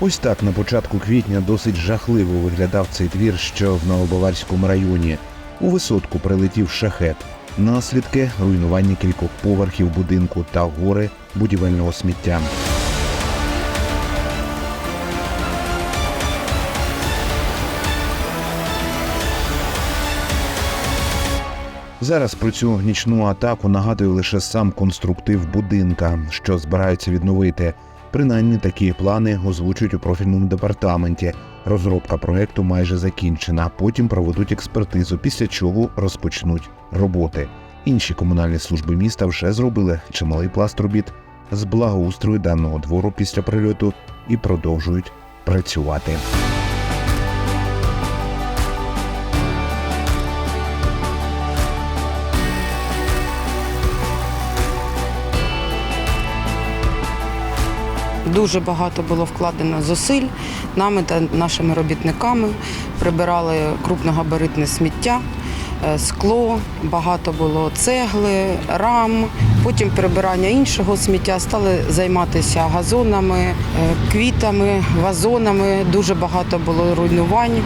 Ось так на початку квітня досить жахливо виглядав цей двір, що в Новобаварському районі. У висотку прилетів шахет. Наслідки руйнування кількох поверхів будинку та гори будівельного сміття. Зараз про цю нічну атаку нагадує лише сам конструктив будинка, що збираються відновити. Принаймні такі плани озвучують у профільному департаменті. Розробка проекту майже закінчена. Потім проведуть експертизу, після чого розпочнуть роботи. Інші комунальні служби міста вже зробили чималий пласт робіт з благоустрою даного двору після прильоту і продовжують працювати. Дуже багато було вкладено зусиль нами та нашими робітниками. Прибирали крупногабаритне сміття, е, скло, багато було цегли, рам. Потім прибирання іншого сміття стали займатися газонами, е, квітами, вазонами. Дуже багато було руйнувань.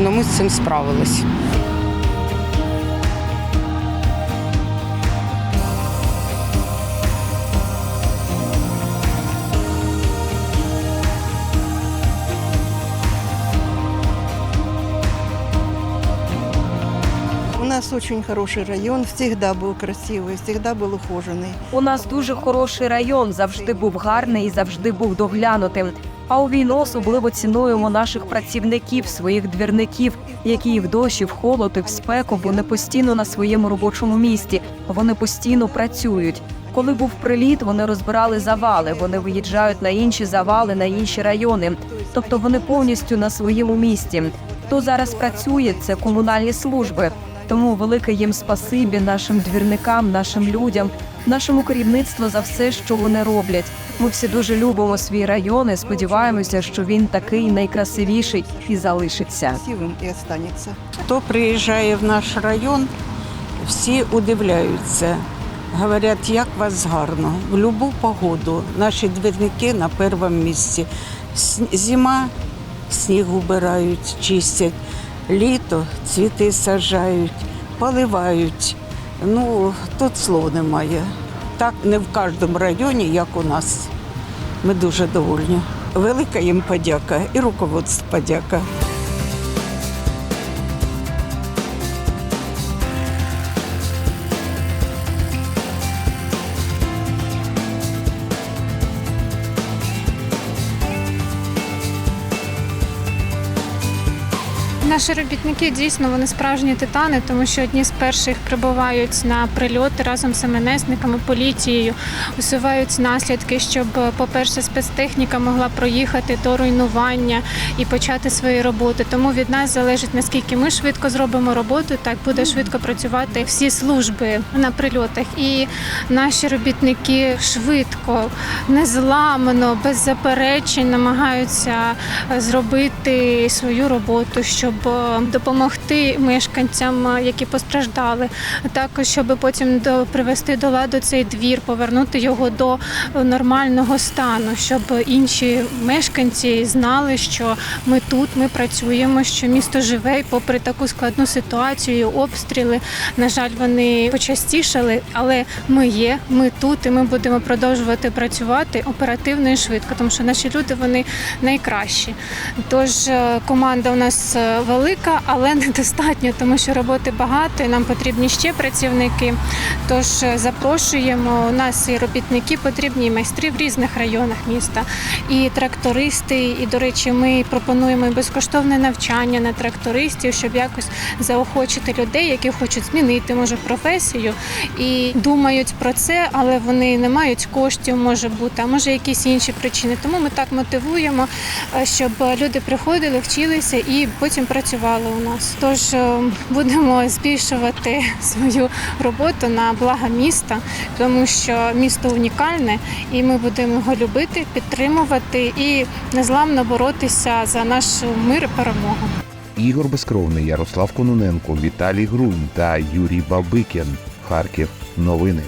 Ну, Ми з цим справились. нас очень хороший район, всегда был красивый, всегда был ухоженный. У нас дуже хороший район, завжди був гарний і завжди був доглянутим. А у війну особливо цінуємо наших працівників, своїх двірників, які і в дощ, і в холод, і в спеку, вони постійно на своєму робочому місці, вони постійно працюють. Коли був приліт, вони розбирали завали, вони виїжджають на інші завали, на інші райони. Тобто вони повністю на своєму місці. Хто зараз працює, це комунальні служби. Тому велике їм спасибі нашим двірникам, нашим людям, нашому керівництву за все, що вони роблять. Ми всі дуже любимо свій район і сподіваємося, що він такий найкрасивіший і залишиться. Красивым и останется. Хто приїжджає в наш район, всі удивляються. Говорять, як вас гарно. В будь-яку погоду наші двірники на першому місці. Зима сніг убирають, чистять, літо цвіти саджають, поливають. Ну, тут слов немає. Так не в кожному районі, як у нас. Ми дуже довольні. Велика їм подяка і руководство подяка. Наші робітники дійсно вони справжні титани, тому що одні з перших прибувають на прильоти разом з МНСниками, поліцією, усувають наслідки, щоб, по-перше, спецтехніка могла проїхати до руйнування і почати свої роботи. Тому від нас залежить наскільки ми швидко зробимо роботу, так буде швидко працювати всі служби на прильотах. І наші робітники швидко, незламно, без заперечень намагаються зробити свою роботу, щоб допомогти мешканцям, які постраждали, також щоб потім до привести до ладу цей двір, повернути його до е, нормального стану, щоб інші мешканці знали, що ми тут, ми працюємо, що місто живе, і попри таку складну ситуацію, обстріли. На жаль, вони почастішали, але ми є, ми тут, і ми будемо продовжувати працювати оперативно і швидко, тому що наші люди вони найкращі. Тож е, команда у нас е, велика, але недостатньо, тому що роботи багато, і нам потрібні ще працівники. Тож е, запрошуємо. У нас і робітники потрібні, і майстри в різних районах міста, і трактористи. І, до речі, ми пропонуємо безкоштовне навчання на трактористів, щоб якось заохочити людей, які хочуть змінити може професію і думають про це, але вони не мають коштів, може бути, а може якісь інші причини. Тому ми так мотивуємо, е, щоб люди приходили, вчилися і потім працювали у нас. Тож е, будемо збільшувати свою роботу на благо міста, тому що місто унікальне, і ми будемо його любити, підтримувати і незламно боротися за наш мир і перемогу. Ігор Безкровний, Ярослав Кононенко, Віталій Грунь та Юрій Бабикін. Харків. Новини.